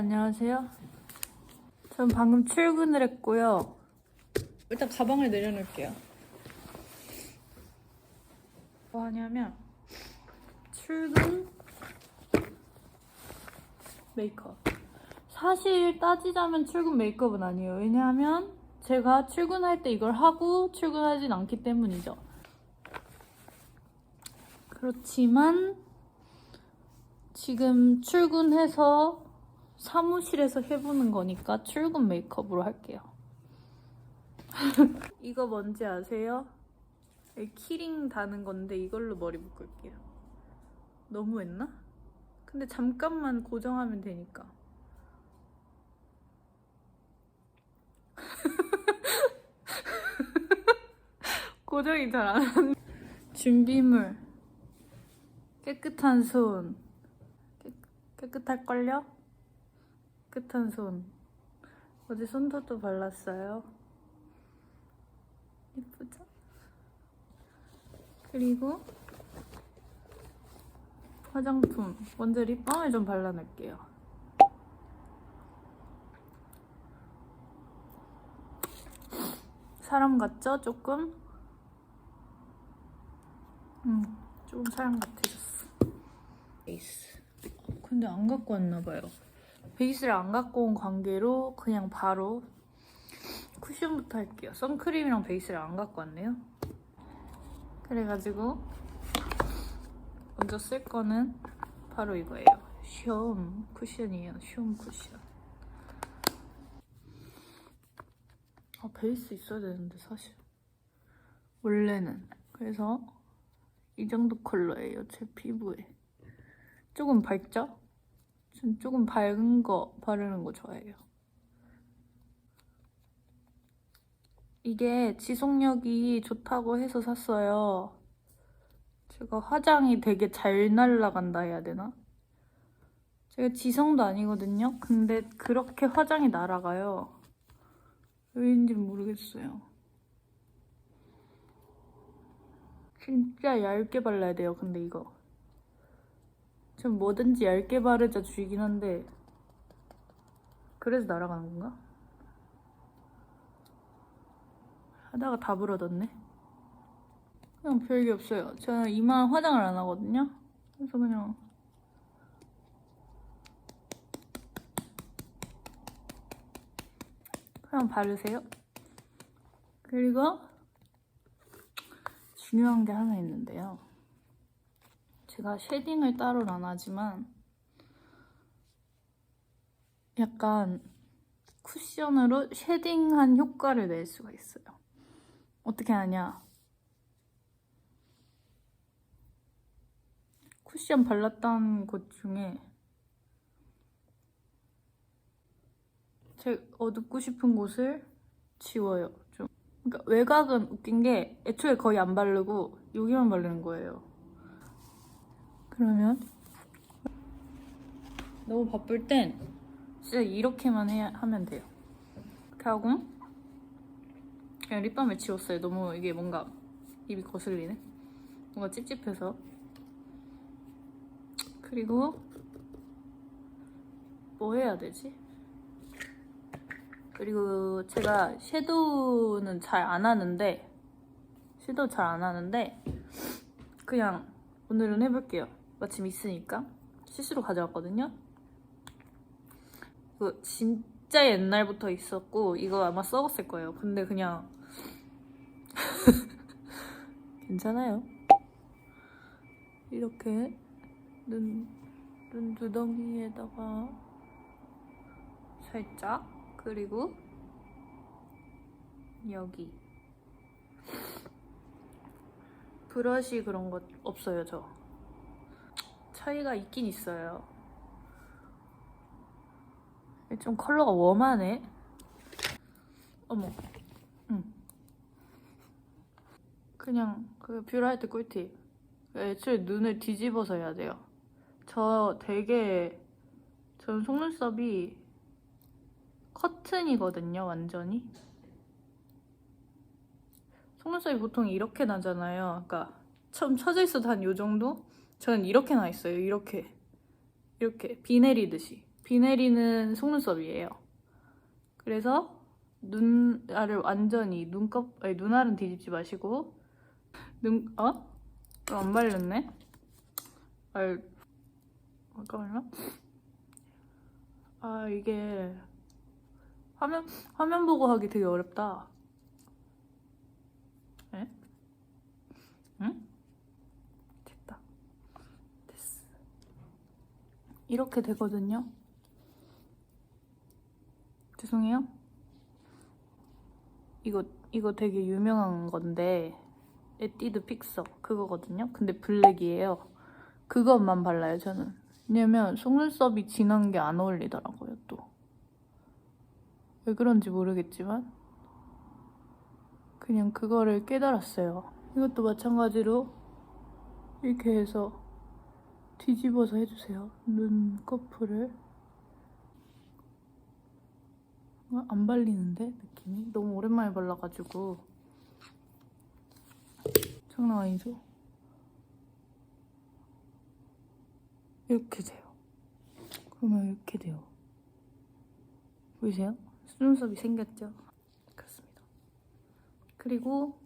안녕하세요. 전 방금 출근을 했고요. 일단 가방을 내려놓을게요. 뭐 하냐면 출근 메이크업. 사실 따지자면 출근 메이크업은 아니에요. 왜냐하면 제가 출근할 때 이걸 하고 출근하진 않기 때문이죠. 그렇지만 지금 출근해서 사무실에서 해보는 거니까 출근 메이크업으로 할게요. 이거 뭔지 아세요? 이 키링 다는 건데 이걸로 머리 묶을게요. 너무 했나? 근데 잠깐만 고정하면 되니까. 고정이 잘 안 하네. 준비물. 깨끗한 손. 깨, 깨끗할걸요? 깨끗한 손. 어제 손도도 발랐어요. 예쁘죠? 그리고 화장품. 먼저 립밤을 좀 발라낼게요. 사람 같죠? 조금? 음, 조금 사람 같아졌어. 근데 안 갖고 왔나봐요. 베이스를 안 갖고 온 관계로 그냥 바로 쿠션부터 할게요. 선크림이랑 베이스를 안 갖고 왔네요. 그래가지고 먼저 쓸 거는 바로 이거예요. 숑 쿠션이에요. 숑 쿠션. 아 베이스 있어야 되는데 사실 원래는 그래서 이 정도 컬러예요. 제 피부에 조금 밝죠? 전 조금 밝은 거 바르는 거 좋아해요. 이게 지속력이 좋다고 해서 샀어요. 제가 화장이 되게 잘 날라간다 해야 되나? 제가 지성도 아니거든요. 근데 그렇게 화장이 날아가요. 왜인지 모르겠어요. 진짜 얇게 발라야 돼요. 근데 이거. 전 뭐든지 얇게 바르자 주의긴 한데 그래서 날아가는 건가? 하다가 다 불어졌네. 그냥 별게 없어요. 저는 이만 화장을 안 하거든요. 그래서 그냥 그냥 바르세요. 그리고 중요한 게 하나 있는데요. 제가 쉐딩을 따로는 안 하지만 약간 쿠션으로 쉐딩한 효과를 낼 수가 있어요. 어떻게 하냐? 쿠션 발랐던 곳 중에 제 어둡고 싶은 곳을 지워요. 좀. 그러니까 외곽은 웃긴 게 애초에 거의 안 바르고 여기만 바르는 거예요. 그러면 너무 바쁠 땐 진짜 이렇게만 해야, 하면 돼요. 이렇게 하고 그냥 립밤을 지웠어요. 너무 이게 뭔가 입이 거슬리네. 뭔가 찝찝해서. 그리고 뭐 해야 되지? 그리고 제가 섀도우는 잘 안 하는데 섀도우 잘 안 하는데 그냥 오늘은 해볼게요. 마침 있으니까 실수로 가져왔거든요. 이거 진짜 옛날부터 있었고 이거 아마 썩었을 거예요. 근데 그냥 괜찮아요. 이렇게 눈, 눈 두덩이에다가 살짝 그리고 여기 브러쉬 그런 거 없어요 저 차이가 있긴 있어요 좀 컬러가 웜하네 어머 응 그냥 그때 꿀팁 애초에 눈을 뒤집어서 해야 돼요 저 되게 전 속눈썹이 커튼이거든요, 완전히. 속눈썹이 보통 이렇게 나잖아요. 그러니까 처음 쳐져 있어도 한 요 정도? 저는 이렇게 나 있어요. 이렇게. 이렇게 비 내리듯이. 비 내리는 속눈썹이에요. 그래서 눈알을 완전히 눈곱 아니 눈알은 뒤집지 마시고 눈 어? 어, 안 발렸네. 알 잠깐만요. 아 이게 화면 화면 보고 하기 되게 어렵다. 에? 응? 됐다. 됐어. 이렇게 되거든요. 죄송해요. 이거 이거 되게 유명한 건데 에뛰드 픽서 그거거든요. 근데 블랙이에요. 그것만 발라요 저는. 왜냐면 속눈썹이 진한 게 안 어울리더라고요 또. 왜 그런지 모르겠지만 그냥 그거를 깨달았어요. 이것도 마찬가지로 이렇게 해서 뒤집어서 해주세요. 눈꺼풀을 어, 안 발리는데 느낌이 너무 오랜만에 발라가지고 장난 아니죠? 이렇게 돼요. 그러면 이렇게 돼요. 보이세요? 속눈썹이 생겼죠? 그렇습니다. 그리고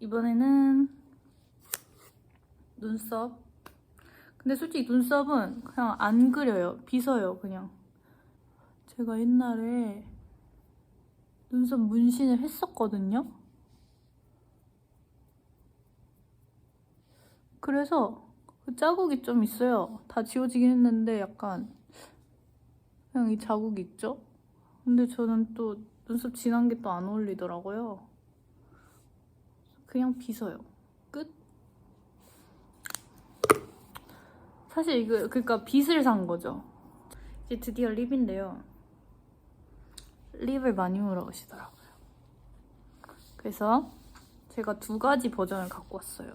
이번에는 눈썹. 근데 솔직히 눈썹은 그냥 안 그려요. 빗어요, 그냥. 제가 옛날에 눈썹 문신을 했었거든요. 그래서 그 자국이 좀 있어요. 다 지워지긴 했는데 약간 그냥 이 자국이 있죠? 근데 저는 또 눈썹 진한 게 또 안 어울리더라고요. 그냥 빗어요. 끝. 사실 이거 그러니까 빗을 산 거죠. 이제 드디어 립인데요. 립을 많이 물어보시더라고요. 그래서 제가 두 가지 버전을 갖고 왔어요.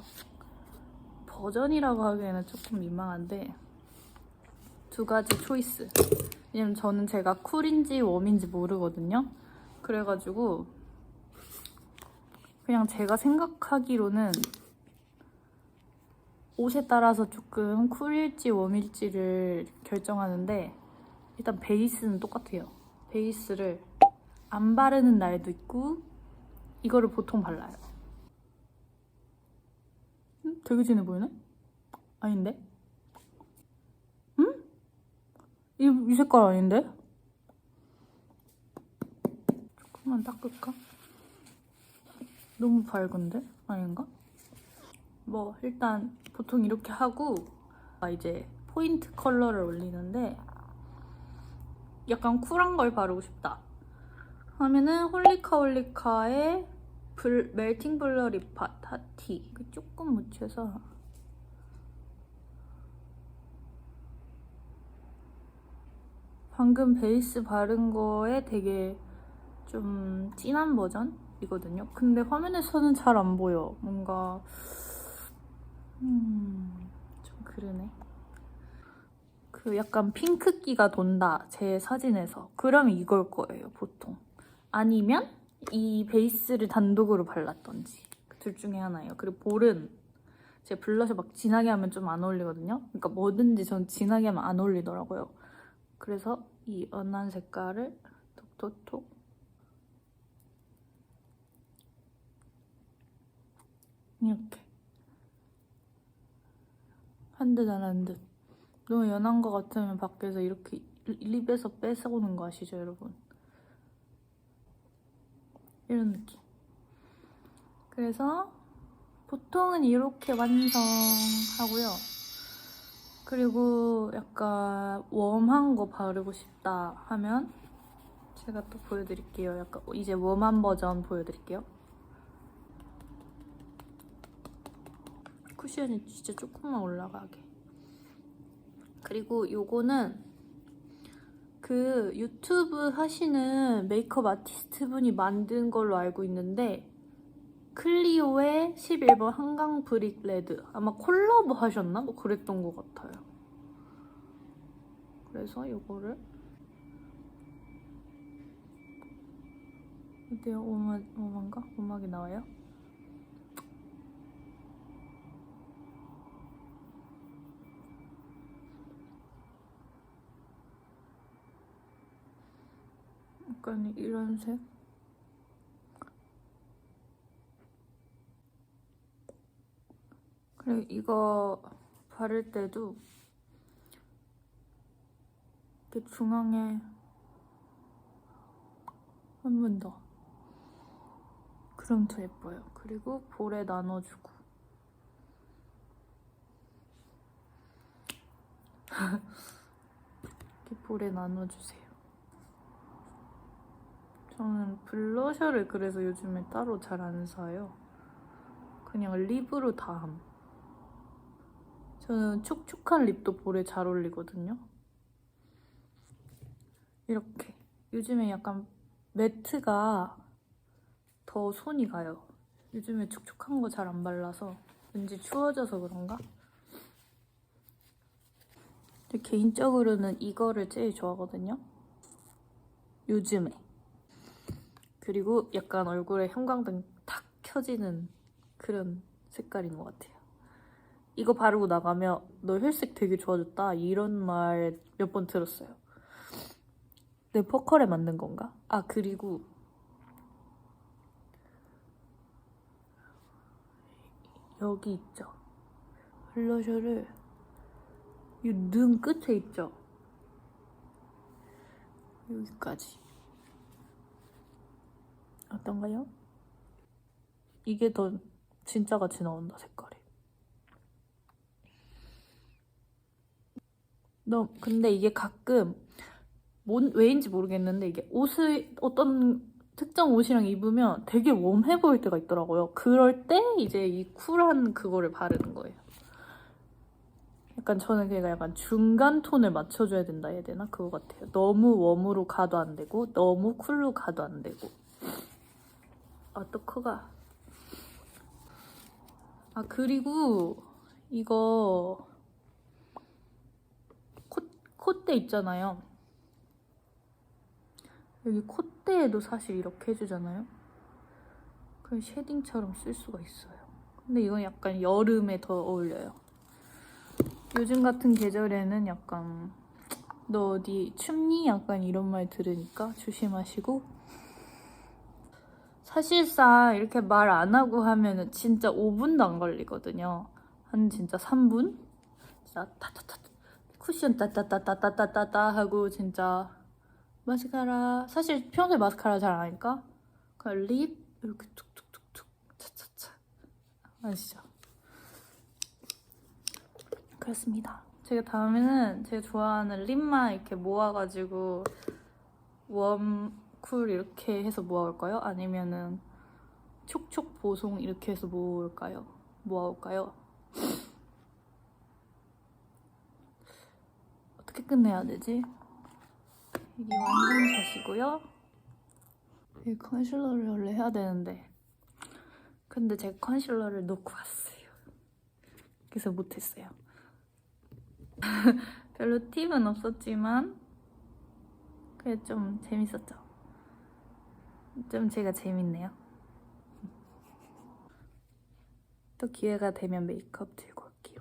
버전이라고 하기에는 조금 민망한데 두 가지 초이스. 왜냐면 저는 제가 쿨인지 웜인지 모르거든요. 그래가지고 그냥 제가 생각하기로는 옷에 따라서 조금 쿨일지 웜일지를 결정하는데 일단 베이스는 똑같아요. 베이스를 안 바르는 날도 있고 이거를 보통 발라요. 음? 되게 진해 보이네? 아닌데? 음? 이, 이 색깔 아닌데? 조금만 닦을까? 너무 밝은데? 아닌가? 뭐 일단 보통 이렇게 하고 아, 이제 포인트 컬러를 올리는데 약간 쿨한 걸 바르고 싶다 하면은 홀리카 홀리카의 불, 멜팅 블러 립팟 하티 조금 묻혀서 방금 베이스 바른 거에 되게 좀 진한 버전이거든요. 근데 화면에서는 잘 안 보여. 뭔가 음, 좀 그러네. 그 약간 핑크기가 돈다. 제 사진에서. 그러면 이걸 거예요, 보통. 아니면 이 베이스를 단독으로 발랐던지. 그 둘 중에 하나예요. 그리고 볼은 제 블러셔 막 진하게 하면 좀 안 어울리거든요. 그러니까 뭐든지 전 진하게 하면 안 어울리더라고요. 그래서 이 연한 색깔을 톡톡톡 이렇게 한 듯 안 한 듯. 너무 연한 것 같으면 밖에서 이렇게 립에서 뺏어오는 거 아시죠, 여러분? 이런 느낌. 그래서 보통은 이렇게 완성하고요. 그리고 약간 웜한 거 바르고 싶다 하면 제가 또 보여드릴게요. 약간 이제 웜한 버전 보여드릴게요. 쿠션이 진짜 조금만 올라가게. 그리고 요거는 그 유튜브 하시는 메이크업 아티스트 분이 만든 걸로 알고 있는데 클리오의 11번 한강 브릭 레드 아마 콜라보 하셨나? 뭐 그랬던 것 같아요. 그래서 요거를 어때요? 오마, 오마인가? 오막이 나와요? 약간 이런 색? 그리고 이거 바를 때도 이렇게 중앙에 한 번 더. 그럼 더 예뻐요. 그리고 볼에 나눠주고. 이렇게 볼에 나눠주세요. 저는 블러셔를 그래서 요즘에 따로 잘 안 사요. 그냥 립으로 다 함. 저는 촉촉한 립도 볼에 잘 어울리거든요. 이렇게. 요즘에 약간 매트가 더 손이 가요. 요즘에 촉촉한 거 잘 안 발라서 왠지 추워져서 그런가? 개인적으로는 이거를 제일 좋아하거든요. 요즘에. 그리고 약간 얼굴에 형광등 탁 켜지는 그런 색깔인 것 같아요. 이거 바르고 나가면 너 혈색 되게 좋아졌다 이런 말 몇 번 들었어요. 내 퍼컬에 맞는 건가? 아 그리고 여기 있죠. 블러셔를 이 눈 끝에 있죠. 여기까지. 어떤가요? 이게 더 진짜 같이 나온다 색깔이. 너 근데 이게 가끔 뭔 왜인지 모르겠는데 이게 옷을 어떤 특정 옷이랑 입으면 되게 웜해 보일 때가 있더라고요. 그럴 때 이제 이 쿨한 그거를 바르는 거예요. 약간 저는 그러니까 약간 중간 톤을 맞춰줘야 된다 해야 되나 그거 같아요. 너무 웜으로 가도 안 되고 너무 쿨로 가도 안 되고. 어떡하가? 아 그리고 이거 콧 콧대 있잖아요. 여기 콧대에도 사실 이렇게 해주잖아요. 그럼 쉐딩처럼 쓸 수가 있어요. 근데 이건 약간 여름에 더 어울려요. 요즘 같은 계절에는 약간 너 어디 춥니? 약간 이런 말 들으니까 조심하시고 사실상 이렇게 말 안 하고 하면은 진짜 5분도 안 걸리거든요. 한 진짜 3분? 진짜 타타타 쿠션 따따따따따따따 하고 진짜 마스카라 사실 평소에 마스카라 잘 안 하니까 그냥 립 이렇게 툭툭툭툭 차차차 아시죠? 그렇습니다. 제가 다음에는 제가 좋아하는 립만 이렇게 모아가지고 웜, 쿨 이렇게 해서 모아올까요? 아니면은 촉촉 보송 이렇게 해서 모을까요? 모아올까요? 어떻게 끝내야 되지? 이게 완성샷이고요. 이 컨실러를 원래 해야 되는데 근데 제가 컨실러를 놓고 왔어요. 그래서 못했어요. 별로 팁은 없었지만 그래 좀 재밌었죠. 좀 제가 재밌네요. 또 기회가 되면 메이크업 들고 올게요.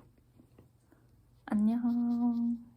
안녕.